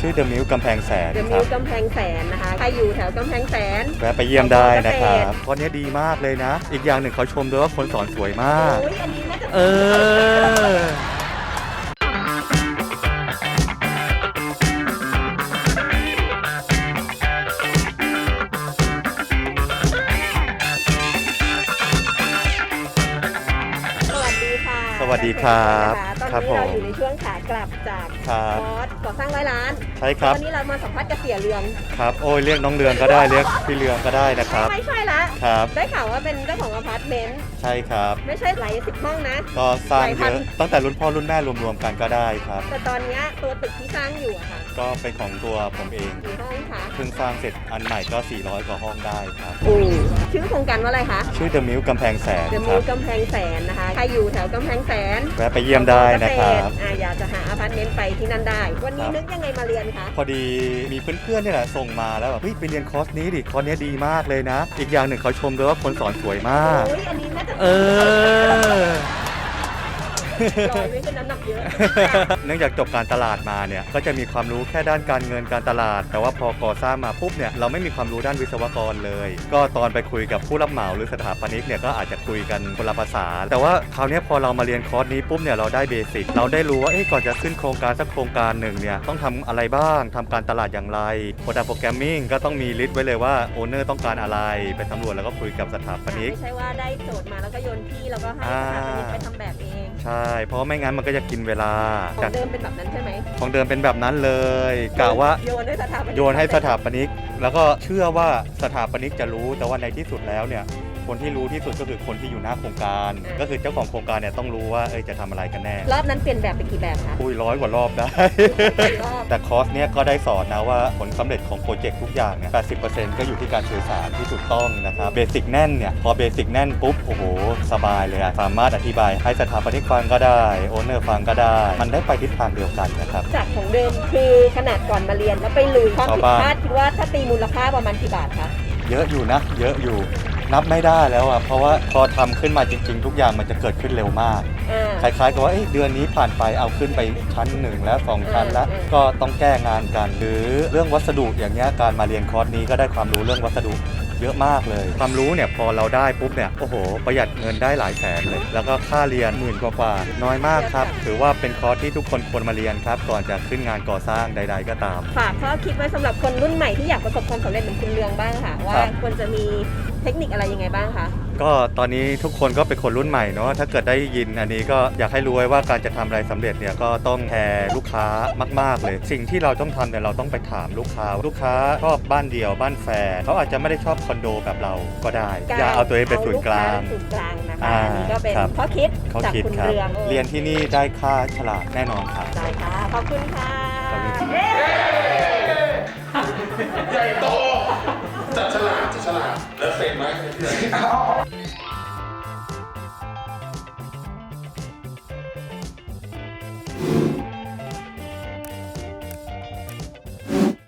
ชื่อเดอะมิวกำแพงแสนเดอะคมิรัวบ กำแพงแสนนะคะ ใครอยู่แถวกำแพงแสน แวะไปเยี่ยมได้นะครับขอบคุณข้อนี้ดีมากเลยนะ อีกอย่างหนึ่งเขาชมด้วยว่าคนสอนสวยมาก โอ้ยอันนี้น่าจะเออ สวัสดีครับตอนครับนี้เราผมอยู่ในช่วงขากลับจากครับคอร์สก่อสร้างร้อยล้านใช่ครับ วันนี้เรามาสัมภาษณ์เกษียณเรืองครับโอ้ยเรียกน้องเรืองก็ได้เรียกพี่เรืองก็ได้นะครับ ไม่ใช่ละครับ ได้ข่าวว่าเป็นเจ้าของอพาร์ตเมนต์ใช่ครับ ไม่ใช่หลายสิบห้องนะ ก็สร้างหลายพัเยนอะตั้งแต่รุ่นพ่อรุ่นแม่รวมๆกันก็ได้ครับ แต่ตอนเนี้ยตัวตึกที่สร้างอยู่อะค่ะก็เป็นของตัวผมเองกี่ห้องคะเพิ่งสร้างเสร็จอันใหม่ก็ 400 กว่าห้องได้ครับ โอ้ชื่อโครงการว่าอะไรคะชื่อเดอะมิวกำแพงแสนเดอะคมิรัวบกำแพงแสนนะคะใครอยู่แถวกำแพงแสนแวะไปเยี่ยมได้นะครับ อ่าอยากจะหาอพาร์ตเมนต์ไปที่นั่นได้ วันนี้ครับนึกยังไงมาเรียนคะ พอดีมีเพื่อนๆเนี่ยแหละส่งมาแล้วแบบเฮ้ยไปเรียนคอร์สนี้ดิคอร์สเนี้ยดีมากเลยนะ อีกอย่างหนึ่งเขาชมด้วยว่าคนสอนสวยมาก โอ้ยอันนี้น่าจะ เออ ลอยไม่ขึ้นน้ำหนักเยอะ เนื่องจากจบการตลาดมาเนี่ยก็จะมีความรู้แค่ด้านการเงินการตลาด แต่ว่าพอก่อสร้างมาปุ๊บเนี่ยเราไม่มีความรู้ด้านวิศวกรเลย ก็ตอนไปคุยกับผู้รับเหมาหรือสถาปนิกเนี่ยก็อาจจะคุยกันคนละภาษา แต่ว่าคราวเนี้ยพอเรามาเรียนคอร์สนี้ปุ๊บเนี่ยเราได้เบสิกเราได้รู้ว่าเอ๊ะก่อนจะขึ้นโครงการสักโครงการหนึ่งเนี่ยต้องทำอะไรบ้างทำการตลาดอย่างไรโปรดักโปรแกรมมิ่งก็ต้องมีลิสต์ไว้เลยว่าโอเนอร์ต้องการอะไรไปสำรวจแล้วก็คุยกับสถาปนิกไม่ใช่ว่าได้โจทย์มาแล้วก็โยนที่แล้วก็ให้อ่าสถาปนิกไปทำแบบเอง ใช่ เพราะไม่งั้นมันก็จะกินเวลาของจากเดิมเป็นแบบนั้นใช่ไหมของเดิมเป็นแบบนั้นเลยกะว่าโยนให้สถาปนิกโยนให้สถาปนิก แล้วก็เชื่อว่าสถาปนิกจะรู้แต่ว่าในที่สุดแล้วเนี่ย คนที่รู้ที่สุดก็คือคนที่อยู่หน้าโครงการ ก็คือเจ้าของโครงการเนี่ยต้องรู้ว่าเอ้ยจะทำอะไรกันแน่ รอบนั้นเปลี่ยนแบบไปกี่แบบคะคุยร้อยกว่ารอบได้กี่รอบ แต่คอร์สเนี่ยก็ได้สอนนะว่าผลสำเร็จของโปรเจกต์ทุกอย่างเนี่ย 80%ก็อยู่ที่การสื่อสารที่ถูกต้องนะครับ เบสิกแน่นเนี่ย พอเบสิกแน่นปุ๊บ โอ้โห สบายเลยอะสามารถอธิบายให้สถาปนิกฟังก็ได้ โอเนอร์ฟังก็ได้ มันได้ไปทิศทางเดียวกันนะครับ จากของเดิมคือขนาดก่อนมาเรียนแล้วไปลืมความผิดชาวบ้านพลาดคิดว่าถ้าตีมูลค่าประมาณกี่บาทคะ เยอะอยู่นะ เยอะอยู่ นับไม่ได้แล้วอะเพราะว่าพอทำขึ้นมาจริง ๆ ทุกอย่างมันจะเกิดขึ้นเร็วมากอ่าคล้ายๆกับว่าเอ้ยเดือนนี้ผ่านไปเอาขึ้นไปชั้นหนึ่งแล้วสองชั้นแล้วอืมก็ต้องแก้งานกัน หรือเรื่องวัสดุอย่างเงี้ยการมาเรียนคอร์สนี้ก็ได้ความรู้เรื่องวัสดุเยอะมากเลย ความรู้เนี่ยพอเราได้ปุ๊บเนี่ยโอ้โห ประหยัดเงินได้หลายแสนเลย แล้วก็ค่าเรียนหมื่นกว่าๆน้อยมากครับ ถือว่าเป็นคอร์สที่ทุกคนควรมาเรียนครับ ก่อนจะขึ้นงานก่อสร้างใด ๆ ก็ตาม ฝากข้อคิดไว้สำหรับคนรุ่นใหม่ที่อยากประสบความสำเร็จเหมือนคุณเรืองบ้างค่ะ ว่าครับ ควรจะมี เทคนิคอะไรยังไงบ้างคะ ก็ตอนนี้ทุกคนก็เป็นคนรุ่นใหม่เนาะถ้าเกิดได้ยินอันนี้ก็อยากให้รู้ไว้ว่าการจะทำอะไรสำเร็จเนี่ยก็ต้องแคร์ลูกค้ามาก ๆ เลย สิ่งที่เราต้องทำเนี่ยเราต้องไปถามลูกค้า ลูกค้าชอบบ้านเดียวบ้านแฟร์เขาอาจจะไม่ได้ชอบคอนโดแบบเราก็ได้ อย่าเอาตัวเองเป็นศูนย์กลาง เอลูค้เป็นศูนย์กลางนะคะ อ่าอันนี้ก็เป็นครับ ข้อคิดเขาจากคิดคุณครับ เรืองเรียนที่นี่ได้ค่าฉลาดแน่นอนครับ ได้ค่ะ ขอบคุณค่ะ ขอบคุณครับเย้ใหญ่โต จัดฉลา